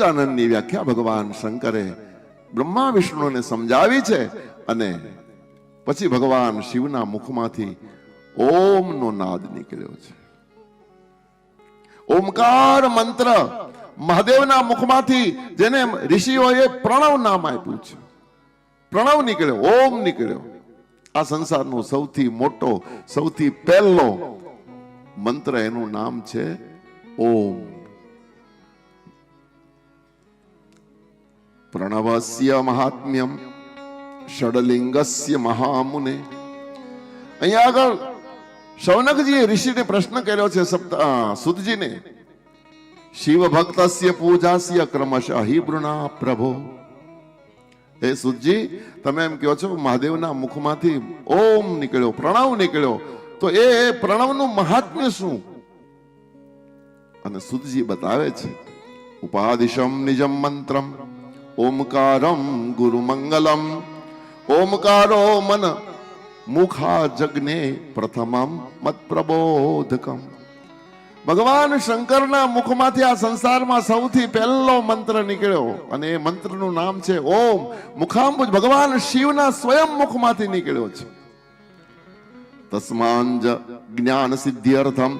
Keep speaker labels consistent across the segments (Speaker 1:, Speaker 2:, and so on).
Speaker 1: પંચાનંદની વ્યાખ્યા ભગવાન શંકરે બ્રહ્મા વિષ્ણુને સમજાવી છે અને પછી ભગવાન શિવના મુખમાંથી ઓમનો નાદ નીકળ્યો છે. ઓમકાર મંત્ર મહાદેવના મુખમાંથી જેને ઋષિઓએ પ્રણવ નામ આપ્યું છે. પ્રણવ નીકળ્યો, ઓમ નીકળ્યો. આ સંસારનો સૌથી મોટો, સૌથી પહેલો મંત્ર એનું નામ છે ઓમ. પ્રણવસ્ય મહાત્મ્યમ ષડલિંગસ્ય મહામુને અહીંયા આગળ શૌનકજીએ ઋષિને પ્રશ્ન કર્યો છે સપ્ત- અ, સુતજીને શિવ ભક્તસ્ય પૂજાસ્ય ક્રમશ હિબૃણા પ્રભો। હે સુતજી તમે એમ કહો છો મહાદેવના મુખમાંથી ઓમ નીકળ્યો પ્રણવ નીકળ્યો તો એ પ્રણવનું મહાત્મ્ય શું? અને સુતજી બતાવે છે ઉપાદિશમ નિજમ મંત્રમ ઓમકારમ ગુરુ મંગલમ ઓમકારો મન મુખા જગ્ને પ્રથમમ મત પ્રબોધકમ ભગવાન શંકરના મુખમાંથી આ સંસારમાં સૌથી પહેલો મંત્ર નીકળ્યો અને એ મંત્રનું નામ છે ઓમ મુખાંબુજ ભગવાન શિવના સ્વયં મુખમાંથી નીકળ્યો છે તસ્માંજ જ્ઞાન સિદ્ધિર્થમ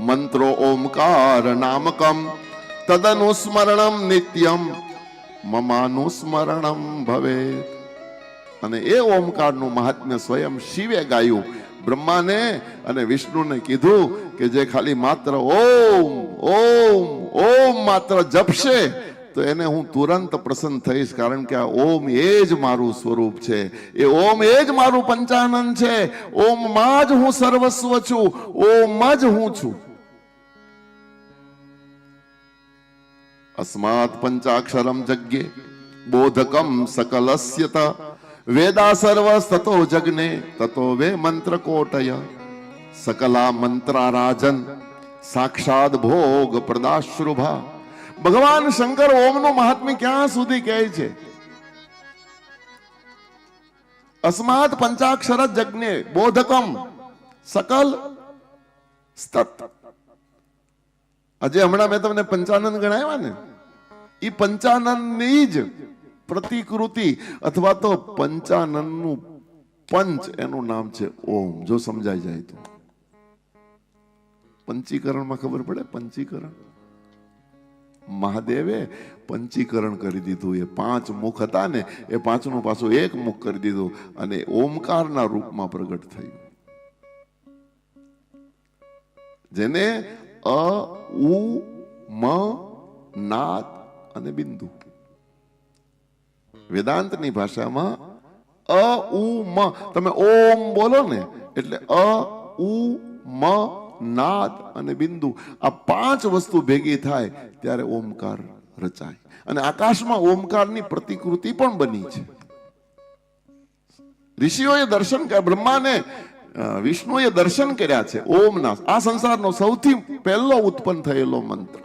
Speaker 1: મંત્રો ઓમકાર નામકમ તદનુસ્મરણમ નિત્યમ મમાનુસ્મરણમ ભવે અને એ ઓમકારનું મહાત્મ્ય સ્વયં શિવે ગાયું. બ્રહ્માને અને વિષ્ણુને કીધું કે જે ખાલી માત્ર ઓમ ઓમ ઓમ માત્ર જપશે, તો એને હું તુરંત પ્રસન્ન થઈશ, કારણ કે આ ઓમ એ જ મારું સ્વરૂપ છે. એ ઓમ એ જ મારું પંચાનંદ છે. ઓમમાં જ હું સર્વસ્વ છું. ઓમમાં જ હું છું. અસ્માત પંચાક્ષરમ જગ્યે બોધકમ સકલસ્યત વેદા સર્વ તતો જગ્ને તતો વે મંત્ર કોટય સકલા મંત્રા રાજન સાક્ષાત ભોગ પ્રદાશ્રુભા ભગવાન શંકર ઓમનું મહાત્મ્ય ક્યાં સુધી કહે છે અસ્માત પંચાક્ષર જગ્ને બોધકમ સકલ સ્તત આજે હમણાં મેં તમને પંચાનંદ ગણાવ્યા ને? એ પંચાનંદની જ પ્રતિકૃતિ અથવા તો પંચાનંદનું પંચ એનું નામ છે ઓમ. જો સમજાઈ જાય તો. પંચીકરણમાં ખબર પડે? પંચીકરણ. મહાદેવે પંચીકરણ કરી દીધું. એ પાંચ મુખ હતા ને, એ પાંચનું પાછું એક મુખ કરી દીધું અને ઓમકારના રૂપમાં પ્રગટ થયું. જેને અ, ઉ, મ નાદ અને બિંદુ. વેદાંતની ભાષામાં અ ઉ મ તમે ઓમ બોલો ને, એટલે અ ઉ મ નાદ અને બિંદુ. આ પાંચ વસ્તુ ભેગી થાય ત્યારે ઓમકાર રચાય. અને આકાશમાં ઓમકારની પ્રતિકૃતિ પણ બની છે. ઋષિઓએ દર્શન બ્રહ્માને વિષ્ણુએ દર્શન કર્યા છે ઓમના આ સંસારનો સૌથી પહેલો ઉત્પન્ન થયેલો મંત્ર.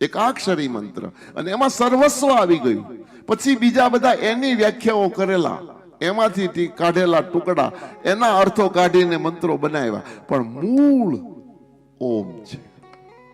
Speaker 1: એકાક્ષરી મંત્ર. અને એમાં સર્વસ્વ આવી ગયું. પછી બીજા બધા એની વ્યાખ્યાઓ કરેલા. એમાંથી કાઢેલા ટુકડા. એના અર્થો કાઢીને મંત્રો બનાવ્યા. પણ મૂળ ઓમ છે.